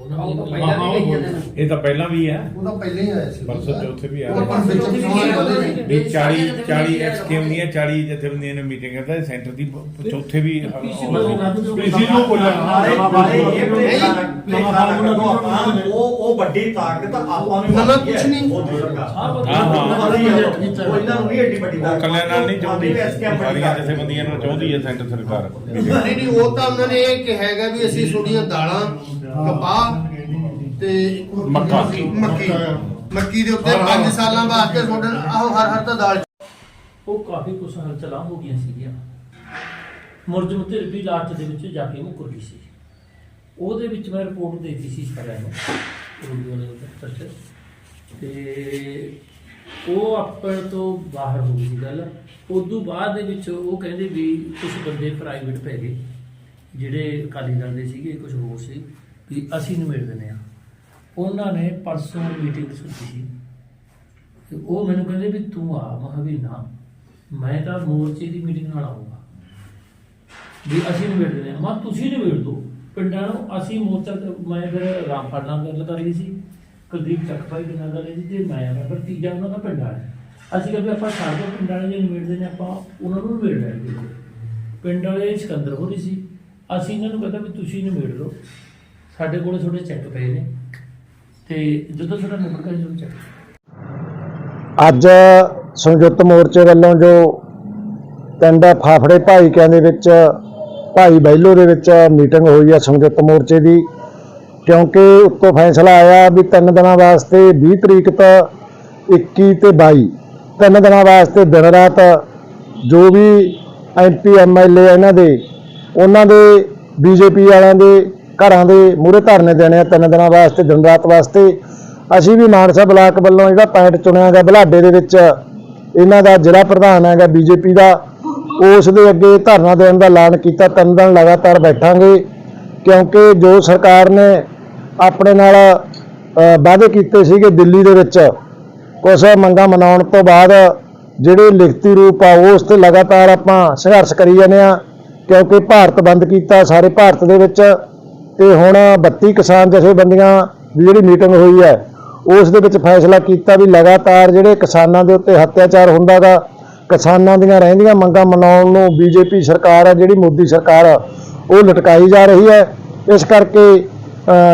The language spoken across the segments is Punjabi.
ਉਹਨਾਂ ਨੂੰ ਪਹਿਲਾਂ ਵੀ ਕਹੀ ਜਾਂਦੇ ਨੇ ਇਹ ਤਾਂ ਪਹਿਲਾਂ ਵੀ ਹੈ ਉਹ ਤਾਂ ਪਹਿਲਾਂ ਹੀ ਆਇਆ ਸੀ ਪਰਸੋਂ ਚੌਥੇ ਵੀ ਉਹ ਆਇਆ ਪਰ ਵਿੱਚ ਸਮਾਂ ਵਧੇ ਨੇ ਵੀ 40 40 ਐਕਸਕੇਮ ਦੀਆਂ 40 ਜਥੇਬੰਦੀਆਂ ਨੇ ਮੀਟਿੰਗ ਕਰਦਾ ਸੈਂਟਰ ਦੀ ਚੌਥੇ ਵੀ ਪੀਸੀ ਨੂੰ ਬੋਲਿਆ ਉਹ ਉਹ ਵੱਡੀ ਤਾਕਤ ਆਪਾਂ ਨੂੰ ਨਵਾਂ ਕੁਛ ਨਹੀਂ। ਉਹ ਸਰਕਾਰ ਹਾਂ ਹਾਂ ਉਹ ਇਹਨਾਂ ਨੂੰ ਨਹੀਂ ਏਡੀ ਵੱਡੀ ਉਹ ਤਾਕਤ ਕੱਲਿਆਂ ਨਾਲ ਨਹੀਂ ਚਾਹੁੰਦੀ SKM ਵੱਡੀ ਸਾਰੀਆਂ ਤਾਕਤ। ਜਥੇਬੰਦੀਆਂ ਨਾਲ ਚਾਹੁੰਦੀ ਹੈ ਸੈਂਟਰ ਸਰਕਾਰ ਨਹੀਂ ਨਹੀਂ ਉਹ ਤਾਂ ਉਹਨਾਂ ਨੇ ਇਹ ਕਿਹਾ ਹੈਗਾ ਵੀ ਅਸੀਂ ਤੁਹਾਡੀਆਂ ਦਾਲਾਂ ਕਪਾਹ ਤੇ ਮੱਕਾਂ। ਮੱਕੀ। ਮੱਕੀ ਦੇ ਉੱਤੇ 5 ਸਾਲਾਂ ਵਾਸਤੇ ਤੁਹਾਡੇ ਆਹੋ ਹਰ ਹਰ ਤਾਂ ਦਾਲ ਉਹ ਕਾਫੀ ਕੁਛ ਹਲਚਲਾਂ ਹੋ ਗਈਆਂ ਸੀਗੀਆਂ। ਮੁਰਜਮ ਤੇ ਵੀ ਲਾਸਟ ਦੇ ਵਿੱਚ ਜਾ ਕੇ ਮੁੱਕਰ ਗਈ ਸੀ। ਉਹਦੇ ਵਿੱਚ ਮੈਂ ਰਿਪੋਰਟ ਦੇ ਦਿੱਤੀ ਸੀ ਸਾਰਿਆਂ ਨੂੰ। ਰੂਡੀਓ ਦੇ ਦਫ਼ਤਰ ਤੇ ਉਹ ਆਪਣੇ ਤੋਂ ਬਾਹਰ ਹੋ ਗਈ ਗੱਲ। ਉਦੋਂ ਬਾਅਦ ਦੇ ਵਿੱਚ ਉਹ ਕਹਿੰਦੇ ਵੀ ਕੁਝ ਬੰਦੇ ਪ੍ਰਾਈਵੇਟ ਪੈ ਗਏ। ਜਿਹੜੇ ਅਕਾਲੀ ਦਲ ਦੇ ਸੀਗੇ ਕੁਝ ਹੋਰ ਸੀ। ਵੀ ਅਸੀਂ ਨਿਬੇੜ ਦਿੰਦੇ ਆ ਉਹਨਾਂ ਨੇ ਪਰਸੋਂ ਮੀਟਿੰਗ ਸੱਦੀ ਸੀ। ਤੇ ਉਹ ਮੈਨੂੰ ਕਹਿੰਦੇ ਵੀ ਤੂੰ ਆ। ਮੈਂ ਕਿਹਾ ਵੀ ਨਾ, ਮੈਂ ਤਾਂ ਮੋਰਚੇ ਦੀ ਮੀਟਿੰਗ ਨਾਲ ਆਊਂਗਾ। ਵੀ ਅਸੀਂ ਨਿਬੇੜ ਦਿੰਦੇ ਹਾਂ। ਮੈਂ ਤੁਸੀਂ ਨਿਬੇੜ ਦਿਓ। ਪਿੰਡਾਂ ਨੂੰ ਅਸੀਂ ਮੋਰਚਾ ਮੈਂ ਫਿਰ ਰਾਮਪਾਲ ਨਾਲ ਗੱਲ ਕਰ ਰਹੀ ਸੀ। ਕੁਲਦੀਪ ਚੱਕਪਾਈ ਦੇ ਨਾਲ ਗੱਲ ਰਹੀ ਸੀ ਤੇ ਮੈਂ ਮੈਂ ਫਿਰ ਤੀਜਾ ਉਹਨਾਂ ਦਾ ਪਿੰਡ ਵਾਲਾ ਅਸੀਂ ਕਹਿੰਦੇ ਆਪਾਂ ਸਾਡੇ ਪਿੰਡ ਵਾਲੇ ਜੇ ਨਿਬੇੜਦੇ ਨੇ ਆਪਾਂ ਉਹਨਾਂ ਨੂੰ ਨਿਬੇੜ ਲੈਣਗੇ। ਪਿੰਡ ਵਾਲੇ ਸਿਕੰਦਰ ਹੋ ਰਹੀ ਸੀ। ਅਸੀਂ ਇਹਨਾਂ ਨੂੰ ਕਹਿੰਦਾ ਵੀ ਤੁਸੀਂ ਨਿਬੇੜ ਲਓ। ਸਾਡੇ ਕੋਲ ਥੋੜੇ ਚੈੱਕ ਪਏ ਨੇ। ਤੇ ਜਦੋਂ ਤੁਹਾਡਾ ਨਿਬੜ ਗਿਆ ਜਦੋਂ ਚੈੱਕ ਅੱਜ ਸੰਯੁਕਤ ਮੋਰਚੇ ਵੱਲੋਂ ਜੋ ਪਿੰਡ ਫਾਫੜੇ ਭਾਈਕਿਆਂ ਦੇ ਵਿੱਚ, ਭਾਈ ਬੈਲੋ ਦੇ ਵਿੱਚ ਮੀਟਿੰਗ ਹੋਈ ਆ ਸੰਯੁਕਤ ਮੋਰਚੇ ਦੀ, ਕਿਉਂਕਿ ਉੱਤੋਂ ਫੈਸਲਾ ਆਇਆ ਵੀ ਤਿੰਨ ਦਿਨਾਂ ਵਾਸਤੇ 20 ਤਰੀਕ ਤੋਂ 21 ਤੇ 22 ਤਿੰਨ ਦਿਨਾਂ ਵਾਸਤੇ ਦਿਨ ਰਾਤ ਜੋ ਵੀ ਐਮਪੀ ਐਮਐਲਏ ਇਹਨਾਂ ਦੇ, ਉਹਨਾਂ ਦੇ ਬੀਜੇਪੀ ਵਾਲਿਆਂ ਦੇ ਘਰਾਂ ਦੇ ਮੂਹਰੇ ਧਰਨੇ ਦੇਣੇ ਆ, ਤਿੰਨ ਦਿਨਾਂ ਵਾਸਤੇ, ਦਿਨ ਰਾਤ ਵਾਸਤੇ। ਅਸੀਂ ਵੀ ਮਾਨਸਾ ਬਲਾਕ ਵੱਲੋਂ ਜਿਹੜਾ ਪੁਆਇੰਟ ਚੁਣਿਆ ਗਿਆ ਬਲਾਡੇ ਦੇ ਵਿੱਚ, ਇਹਨਾਂ ਦਾ ਜ਼ਿਲ੍ਹਾ ਪ੍ਰਧਾਨ ਹੈਗਾ ਬੀਜੇਪੀ ਦਾ, ਉਸ ਦੇ ਅੱਗੇ ਧਰਨਾ ਦੇਣ ਦਾ ਐਲਾਨ ਕੀਤਾ। ਤਿੰਨ ਦਿਨ ਲਗਾਤਾਰ ਬੈਠਾਂਗੇ, ਕਿਉਂਕਿ ਜੋ ਸਰਕਾਰ ਨੇ ਆਪਣੇ ਨਾਲ ਵਾਅਦੇ ਕੀਤੇ ਸੀਗੇ ਦਿੱਲੀ ਦੇ ਵਿੱਚ ਕੁਝ ਮੰਗਾਂ ਮਨਾਉਣ ਤੋਂ ਬਾਅਦ ਜਿਹੜੇ ਲਿਖਤੀ ਰੂਪ ਆ, ਉਸ ਤੇ ਲਗਾਤਾਰ ਆਪਾਂ ਸੰਘਰਸ਼ ਕਰੀ ਜਾਂਦੇ ਆ ਕਿਉਂਕਿ ਭਾਰਤ ਬੰਦ ਕੀਤਾ, ਸਾਰੇ ਭਾਰਤ ਦੇ ਵਿੱਚ। ਤੇ ਹੁਣ 32 ਕਿਸਾਨ ਜਥੇਬੰਦੀਆਂ ਦੀ ਜਿਹੜੀ ਮੀਟਿੰਗ ਹੋਈ ਹੈ ਉਸ ਦੇ ਵਿੱਚ ਫੈਸਲਾ ਕੀਤਾ ਵੀ ਲਗਾਤਾਰ ਜਿਹੜੇ ਕਿਸਾਨਾਂ ਦੇ ਉੱਤੇ ਹੱਤਿਆਚਾਰ ਹੁੰਦਾਗਾ ਕਿਸਾਨਾਂ ਦੀਆਂ ਰਹਿੰਦੀਆਂ ਮੰਗਾਂ ਮਨਾਉਣ ਨੂੰ ਬੀਜੇਪੀ ਸਰਕਾਰ ਹੈ ਜਿਹੜੀ ਮੋਦੀ ਸਰਕਾਰ ਆ, ਉਹ ਲਟਕਾਈ ਜਾ ਰਹੀ ਹੈ। ਇਸ ਕਰਕੇ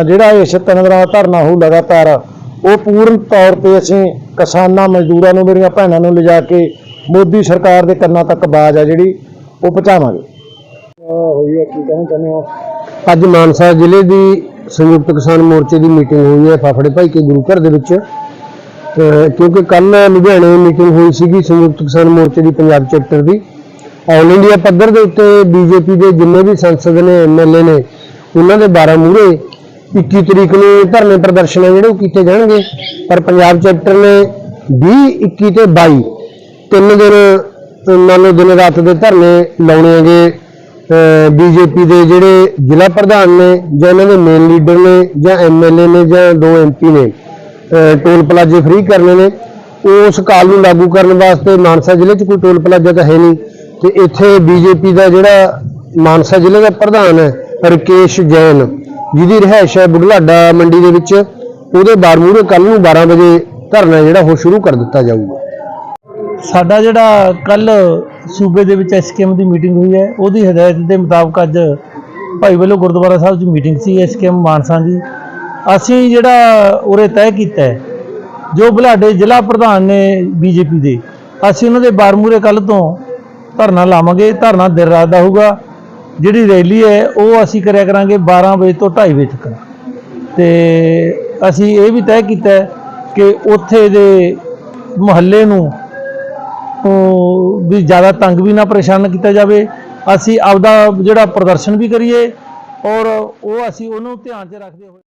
ਜਿਹੜਾ ਇਸ ਤਿੰਨ ਦਾ ਧਰਨਾ ਹੋਊ ਲਗਾਤਾਰ ਉਹ ਪੂਰਨ ਤੌਰ ਤੇ ਅਸੀਂ ਕਿਸਾਨਾਂ ਮਜ਼ਦੂਰਾਂ ਨੂੰ ਮੇਰੀਆਂ ਭੈਣਾਂ ਨੂੰ ਲਿਜਾ ਕੇ ਮੋਦੀ ਸਰਕਾਰ ਦੇ ਕੰਨਾਂ ਤੱਕ ਬਾਜ਼ ਆ ਜਿਹੜੀ ਉਹ ਪਹੁੰਚਾਵਾਂਗੇ। ਹੋਈ ਹੈ ਕੀ ਕਹਿਣਾ ਚਾਹੁੰਦੇ ਹੋ? ਅੱਜ ਮਾਨਸਾ ਜ਼ਿਲ੍ਹੇ ਦੀ ਸੰਯੁਕਤ ਕਿਸਾਨ ਮੋਰਚੇ ਦੀ ਮੀਟਿੰਗ ਹੋਈ ਹੈ ਫਾਫੜੇ ਭਾਈ ਕੇ ਗੁਰੂ ਘਰ ਦੇ ਵਿੱਚ। ਕਿਉਂਕਿ ਕੱਲ ਲੁਧਿਆਣੇ ਮੀਟਿੰਗ ਹੋਈ ਸੀਗੀ ਸੰਯੁਕਤ ਕਿਸਾਨ ਮੋਰਚੇ ਦੀ ਪੰਜਾਬ ਚੈਪਟਰ ਦੀ। ਆਲ ਇੰਡੀਆ ਪੱਧਰ ਦੇ ਉੱਤੇ ਬੀਜੇਪੀ ਦੇ ਜਿੰਨੇ ਵੀ ਸੰਸਦ ਨੇ ਐਮਐਲਏ ਨੇ, ਉਹਨਾਂ ਦੇ 12 ਮੂਹਰੇ 21 ਤਰੀਕ ਨੂੰ ਧਰਨੇ ਪ੍ਰਦਰਸ਼ਨ ਆ ਜਿਹੜੇ ਉਹ ਕੀਤੇ ਜਾਣਗੇ। ਪਰ ਪੰਜਾਬ ਚੈਪਟਰ ਨੇ 20 21 ਤੇ 22 ਤਿੰਨ ਦਿਨ ਅਹ ਮੰਨ ਲਓ ਦਿਨ ਰਾਤ ਦੇ ਧਰਨੇ ਲਾਉਣੇ ਹੈਗੇ। ਬੀਜੇਪੀ ਦੇ ਜਿਹੜੇ ਜ਼ਿਲ੍ਹਾ ਪ੍ਰਧਾਨ ਨੇ ਜਾਂ ਇਹਨਾਂ ਦੇ ਮੇਨ ਲੀਡਰ ਨੇ ਜਾਂ ਐਮਐਲਏ ਨੇ ਜਾਂ ਦੋ ਐਮਪੀ ਨੇ ਟੋਲ ਪਲਾਜ਼ੇ ਫ੍ਰੀ ਕਰਨੇ ਨੇ ਉਸ ਕਾਲ ਨੂੰ ਲਾਗੂ ਕਰਨ ਵਾਸਤੇ ਮਾਨਸਾ ਜ਼ਿਲ੍ਹੇ 'ਚ ਕੋਈ ਟੋਲ ਪਲਾਜ਼ਾ ਤਾਂ ਹੈ ਨਹੀਂ। ਤੇ ਇੱਥੇ ਬੀਜੇਪੀ ਦਾ ਜਿਹੜਾ ਮਾਨਸਾ ਜ਼ਿਲ੍ਹੇ ਦਾ ਪ੍ਰਧਾਨ ਹੈ, ਰਕੇਸ਼ ਜੈਨ, ਜਿਹਦੀ ਰਿਹਾਇਸ਼ ਹੈ ਬੁਢਲਾਡਾ ਮੰਡੀ ਦੇ ਵਿੱਚ, ਉਹਦੇ ਬਾਰਮੂਰੇ ਕੱਲ ਨੂੰ 12 ਵਜੇ ਧਰਨਾ ਜਿਹੜਾ ਉਹ ਸ਼ੁਰੂ ਕਰ ਦਿੱਤਾ ਜਾਊਗਾ। ਸਾਡਾ ਜਿਹੜਾ ਕੱਲ ਸੂਬੇ ਦੇ ਵਿੱਚ ਐਸਕੇਐਮ ਦੀ ਮੀਟਿੰਗ ਹੋਈ ਹੈ, ਉਹਦੀ ਹਦਾਇਤ ਦੇ ਮੁਤਾਬਕ ਅੱਜ ਭਾਈ ਵੱਲੋਂ ਗੁਰਦੁਆਰਾ ਸਾਹਿਬ 'ਚ ਮੀਟਿੰਗ ਸੀ ਐਸਕੇਐਮ ਮਾਨਸਾ ਦੀ। ਅਸੀਂ ਜਿਹੜਾ ਉਰੇ ਤੈਅ ਕੀਤਾ ਜੋ ਬੁਲਾਡੇ ਜ਼ਿਲ੍ਹਾ ਪ੍ਰਧਾਨ ਨੇ ਬੀਜੇਪੀ ਦੇ, ਅਸੀਂ ਉਹਨਾਂ ਦੇ ਬਾਰਮੂਰੇ ਕੱਲ ਤੋਂ ਧਰਨਾ ਲਾਵਾਂਗੇ, ਧਰਨਾ ਦਿਨ ਰਾਤ ਦਾ ਹੋਊਗਾ। ਜਿਹੜੀ ਰੈਲੀ ਹੈ, ਉਹ ਅਸੀਂ ਕਰਿਆ ਕਰਾਂਗੇ 12 ਵਜੇ ਤੋਂ 2:30 ਵਜੇ ਤੱਕ। ਤੇ ਅਸੀਂ ਇਹ ਵੀ ਤੈਅ ਕੀਤਾ ਕਿ ਉੱਥੇ ਦੇ ਮੁਹੱਲੇ ਨੂੰ ਵੀ ਜ਼ਿਆਦਾ ਤੰਗ ਵੀ ਨਾ ਪਰੇਸ਼ਾਨ ਕੀਤਾ ਜਾਵੇ। ਅਸੀਂ ਆਪਦਾ ਜਿਹੜਾ ਪ੍ਰਦਰਸ਼ਨ ਵੀ ਕਰੀਏ ਔਰ ਉਹ ਅਸੀਂ ਉਹਨੂੰ ਧਿਆਨ 'ਚ ਰੱਖਦੇ ਹੋਏ